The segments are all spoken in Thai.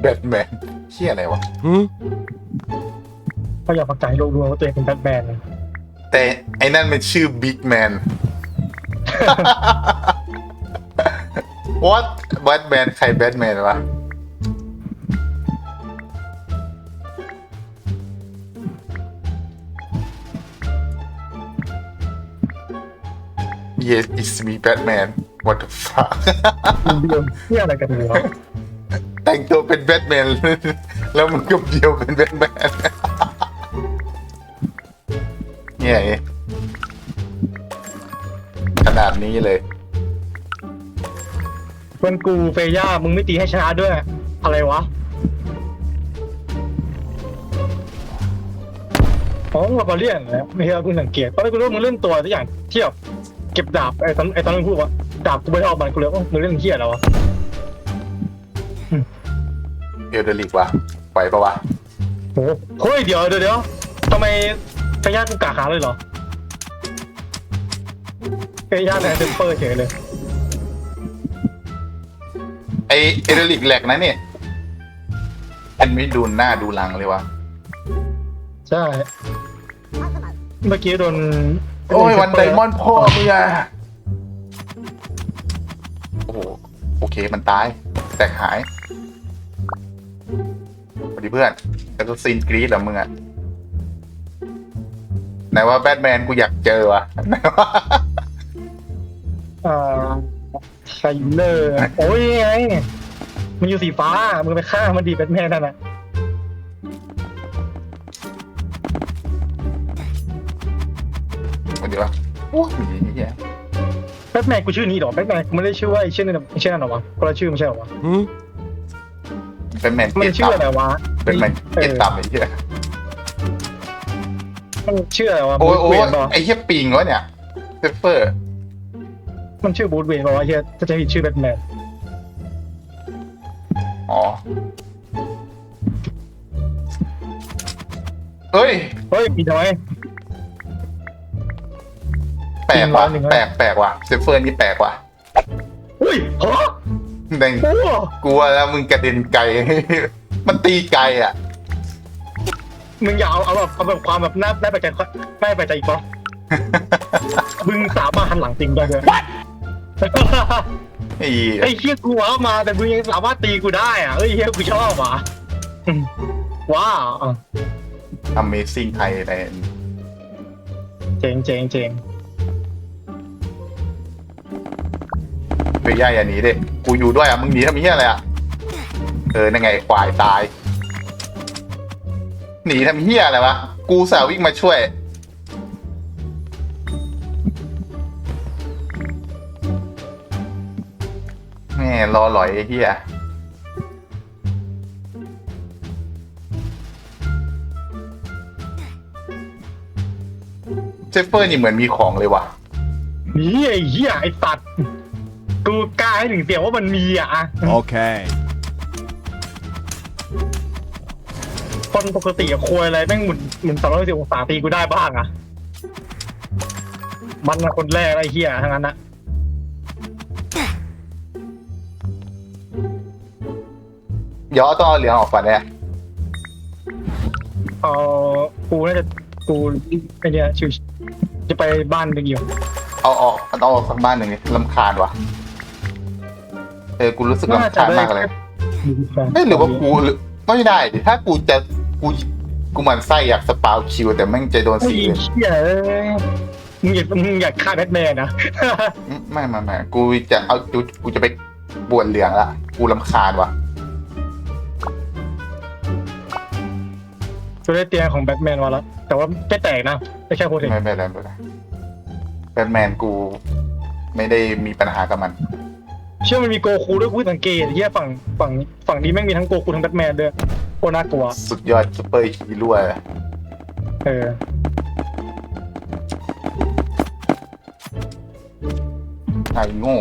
แบทแมนเชี่ยอะไรวะเขาอยากประกาศให้โลกรู้ว่าตัวเองเป็นแบทแมนเลยแต่ไอ้นั่นมันชื่อบิ๊กแมน what แบทแมนใครแบทแมนวะ Yes it's me Batman what the fuck มึงเดียวเที่ยอะไรกันวะ แต่งตัวเป็นแบทแมนแล้วมันก็เดียวเป็นแบทแมนเนี่ยไงขนาดนี้เลยเพื่อนกูเฟย่ามึงไม่ตีให้ชนะด้วย อะไรวะอ๋อมึงมาเรียนแล้วไม่ใช่เพิ่งสังเกตตอนแรกกูรู้มึงเล่นตัวทุกอย่างเทียบเก็บดาบไอ้ตอนไอ้ตอนนั้นพูดว่าดาบกูไม่ได้เอามันกูเลยว่ามึงเล่นเที่ยแล้ววะ เอลเดริกว่ะไหวปะวะโอ้โหเฮ้ยเดี๋ยวเดี๋ยวเดี๋ยวทำไมเฟย่ากูกาขาเลยเหรอเฟย่าในเซมเปอร์เฉยเลยไอเอลเดริกแหลกนะเนี่ยมันไม่ดูหน้าดูหลังเลยวะใช่เมื่อกี้โดนโอ้ยวันไดมอนด์พ่อมึงอะโอ้โหโอเคมันตาย แตกหาย สวัสดีเพื่อนแล้วก็ซีนกรีดเหรอมึงอะไหนว่าแบทแมนกูอยากเจอวะไหนว่าอ่าไซเลอร์โอ้ยไงมันอยู่สีฟ้ามึงไปฆ่ามันดีแบทแมนนั่นน่ะสวัสดีวะโอ้ยมีเหี้ยแบทแมนกูชื่อนี้เหรอแบทแมนกูไม่ได้ชื่อว่าไอ้ชื่อนั่นไอ้ชื่อนั่นเหรอวะคนละชื่อไม่ใช่เหรอวะ แบทแมนมัเกียนรชื่อต่ำอะไรวะแบทแมนเกียรต่ำไอ้เหี้ยมันชื่ออะไรวะโอ้บูยธโอ้เวยนป่ะไอ้เหี้ยปิงวะเนี่ยเซฟเฟอร์มันชื่อบูธเวนป่ะวะเฮียถ้าจะผิดชื่อแบทแมนอ๋อเฮ้ย เฮ้ยมีน้อย แปลกว่ะจริงวะหนึ่งวะแปลกแปลกว่ะเซฟเฟอร์นี่แปลกว่ะอุ้ยฮะ แดงโอ้กลัวแล้วมึงกระเด็นไกล มันตีไกลอะ มึงอย่าเอาเอาแบบเอาแบบความแบบน่าน่าไปใจน่าไปใจอีกปะมึงสามารถหันหลังจริงได้เลยไอ้ไอ้เฮียกูว้าวมาแต่มึงยังสามารถตีกูได้อะเอ้ยเฮียกูชอบอะอืมว้าวอะ Amazing Thailand เจ๋งเจ๋งเจ๋ง ไปย่าอย่าหนีดิกูอยู่ด้วยอะมึงหนีทำเหี้ยอะไรอะเออนั่นไงควายตาย หนีทำเหี้ยอะไรวะกูสาววิ่งมาช่วย แม่รอหลอยไอ้เหี้ยเซฟเฟอร์นี่เหมือนมีของเลยว่ะ นี่ไอ้เฮี้ยไอ้ตัด กูกล้าให้ถึงเสียงว่ามันมีอะ Okay. คนปกติอะควยอะไรแม่งหมุนหมุนสามร้อยสิบองศาตีกูได้บ้างอะ มันอะคนแรกไอ้เฮียทั้งนั้นนะย้อต้องเอาเหลืองออกก่อนเนี่ยเออกูน่าจะกูไอ้เนี่ยชิวจะไปบ้านเด็กอยู่เอาออกเอาออกสักบ้านหนึ่งดิลำคาญว่ะ เออกูรู้สึกน่าลำจะคาญได้มากเลย ไม่หรือว่ากูหรือไม่ได้ดิถ้ากูจะกูกูหมันไส้อยากสปาวคิว แต่แม่งจะโดนไอ้สีเลยเฮียเอ้ยมึงอยากมึงอยากฆ่าแบทแมนนะไม่ไม่ไม่กูจะเอากูกูจะไปบวชเหลืองละกูลำคาญว่ะกูได้เตียงของแบทแมนมาแล้ว แต่ว่าไม่แตกนะ ไม่ใช่โคตรไม่ไม่ได้ไม่ได้แบทแมนกูไม่ได้มีปัญหากับมัน เชื่อมันมีโกคูด้วยกูสังเกตเฮียฝั่งฝั่งฝั่งนี้แม่งมีทั้งโกคูทั้งแบทแมนด้วยโคตรน่ากลัว สุดยอดซุปเปอร์ฮีโร่เลยเออ ไอ้โง่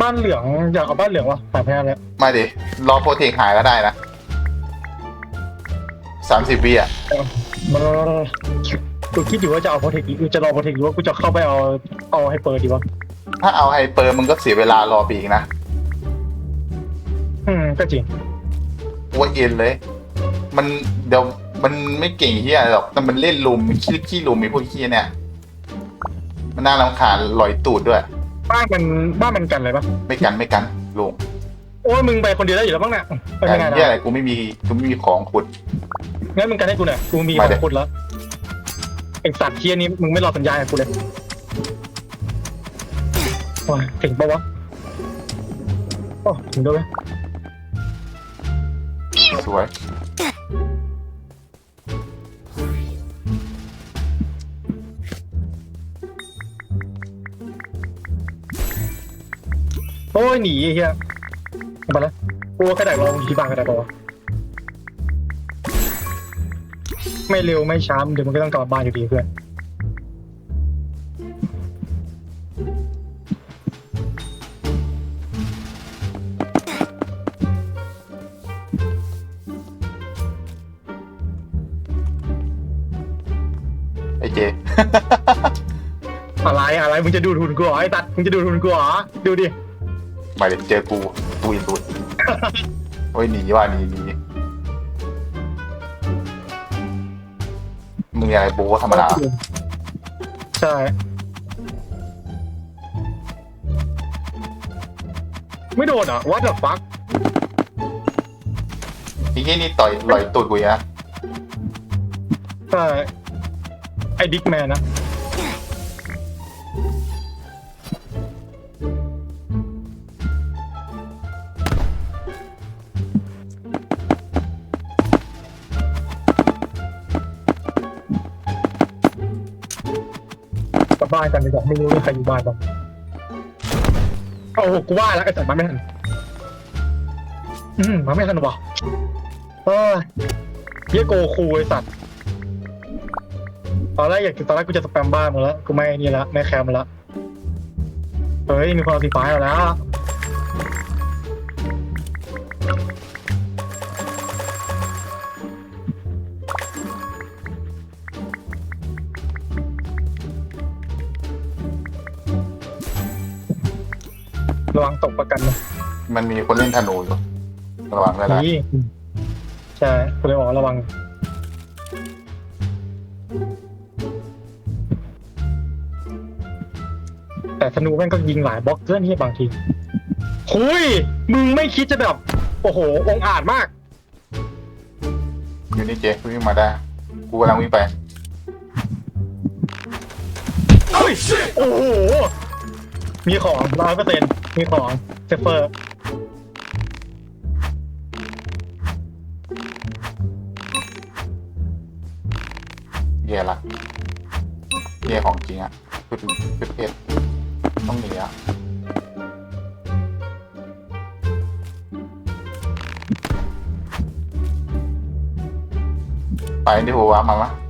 บ้านเหลืองอยากเอาบ้านเหลืองวะหาแพ้แล้วมาดิ รอโปรเทคหายก็ได้นะสามสิบวิอะมันกูคิดอยู่ว่าจะเอาโปรเทคกูจะรอโปรเทคหรือว่ากูจะเข้าไปเอาเอาให้เปิดดีวะถ้าเอาไฮเปอร์มึงก็เสียเวลารอไปอีกนะอืมก็จริงว่าเอ็นเลย มันเดี๋ยวมันไม่เก่งเฮียหรอกแต่มันเล่นลุมขี้ขี้ลุมมีพวกขี้เนี่ย มันน่ารำคาญลอยตูดด้วย บ้านมันบ้านมันกันอะไรปะไม่กันไม่กันลุง โอ้ยมึงไปคนเดียวได้อยู่แล้วบ้างเนี่ยไปกัไม่นได้เฮียอะไรนะกูไม่มีกูไม่มีของขุด งั้นมึงกันให้กูหน่อยกูมีมาขเดี๋อยวงคุณแล้วไอสัตว์เทียนี้มึงไม่รอสัญญาณกับกูเลยว้ายถึงปะวะโอ้ถึงด้วยสวยโอ้ยหนีไอ้เฮีย เอาไปแล้วกูว่าแค่ดักรอมึงที่บ้านก็ได้ปะวะไม่เร็วไม่ช้าเดี๋ยวมันก็ต้องกลับบ้านอยู่ดีเพื่อนไอเจ อะไรอะไรมึงจะดูทุนกูเหรอไอ้ตัดมึงจะดูทุนกูเหรอดูดิ มาเดี๋ยวเจอกูกูยินตูดโอ้ยหนีว่าหนีหนีมึงมีอะไรโบ้ธรรมดาใช่ไม่โดนเหรอะ what the fuck ทีนี้นี่ต่อยลอยตูดกูอีกนะใช่ไอ้ดิกแมนนะ บ้านกันดีกว่าไม่รู้ว่าใครอยู่บ้านบ้างโอ้โหกูว่าแล้วไอ้สัตว์มาไม่ทันอืมมาไม่ทันวะเออเยี่ยโกคูไอ้สัตว์ตอนแรกอยากตอนแรกกูจะสแปมบ้านมึงแล้วกูไม่นี่ละไม่แคมละเฮ้ยมีความสีฟ้าเอาแล้ว ระวังตกประกันนะมันมีคนเล่นธนูอยู่ระวังด้วยนะนี่ใช่กูเลยบอกว่าระวัง แต่ธนูแม่งก็ยิงหลายบล็อกเกินที่บางทีหุยมึงไม่คิดจะแบบ โอ้โห องอาจมาก อยู่นี่เจกูวิ่งมาได้ กูกำลังวิ่งไป โอ้โห มีของร้อยเปอร์เซ็นมีของเซฟเฟอร์เย่ละเย่ของจริงอะคือคือเพศต้องหนีอะไปที่หัววามามะเจะได้บอลการยืดเจียวอะ